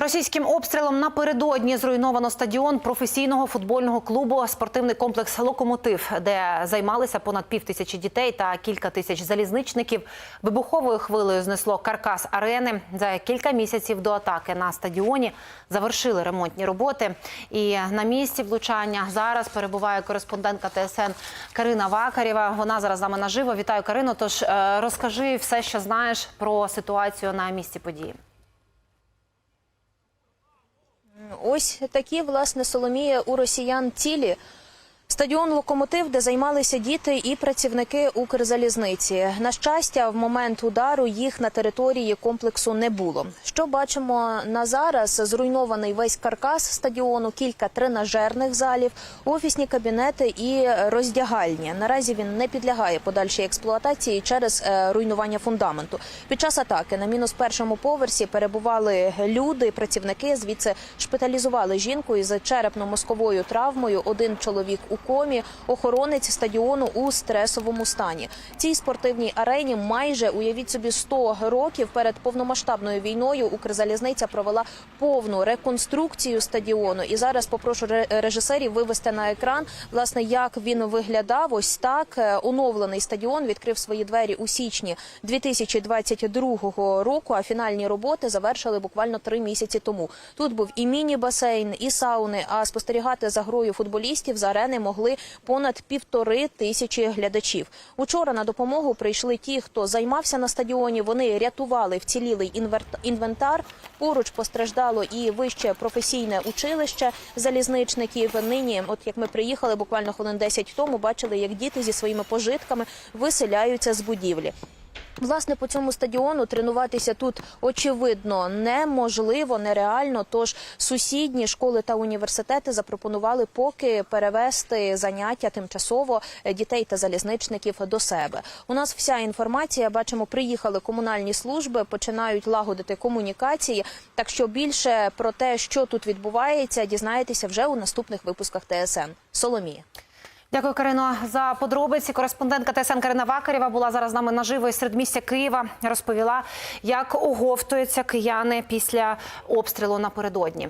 Російським обстрілом напередодні зруйновано стадіон професійного футбольного клубу спортивний комплекс Локомотив, де займалися понад пів тисячі дітей та кілька тисяч залізничників. Вибуховою хвилею знесло каркас арени. За кілька місяців до атаки на стадіоні завершили ремонтні роботи. І на місці влучання зараз перебуває кореспондентка ТСН Карина Вакарєва. Вона зараз з нами наживо. Вітаю Карину. Тож е, розкажи все, що знаєш про ситуацію на місці події. Ось такі, власне, Соломія у росіян цілі. Стадіон Локомотив, де займалися діти і працівники Укрзалізниці. На щастя, в момент удару їх на території комплексу не було. Що бачимо на зараз? Зруйнований весь каркас стадіону, кілька тренажерних залів, офісні кабінети і роздягальні. Наразі він не підлягає подальшій експлуатації через е, руйнування фундаменту. Під час атаки на мінус першому поверсі перебували люди, працівники. Звідси шпиталізували жінку із черепно-мозковою травмою. Один чоловік у комі, охоронець стадіону у стресовому стані. Цій спортивній арені майже уявіть собі 100 років перед повномасштабною війною. Укрзалізниця провела повну реконструкцію стадіону. І зараз попрошу режисерів вивести на екран власне, як він виглядав. Ось так Е, оновлений стадіон відкрив свої двері у січні 2022 року. А фінальні роботи завершили буквально три місяці тому. Тут був і міні-басейн, і сауни. А спостерігати за грою футболістів з арени могли понад півтори тисячі глядачів. Учора на допомогу прийшли ті, хто займався на стадіоні. Вони рятували вцілілий інвентар. Поруч постраждало і вище професійне училище залізничників. Нині, от як ми приїхали буквально хвилин 10 тому, бачили, як діти зі своїми пожитками виселяються з будівлі. Власне, по цьому стадіону тренуватися тут очевидно неможливо, нереально. Тож сусідні школи та університети запропонували поки перевести заняття тимчасово дітей та залізничників до себе. У нас вся інформація бачимо, приїхали комунальні служби, починають лагодити комунікації. Так що більше про те, що тут відбувається, дізнаєтеся вже у наступних випусках ТСН. Соломія. Дякую, Карино, за подробиці. Кореспондентка ТСН Карина Вакарєва була зараз з нами наживо із середмістя Києва. Розповіла, як оговтуються кияни після обстрілу напередодні.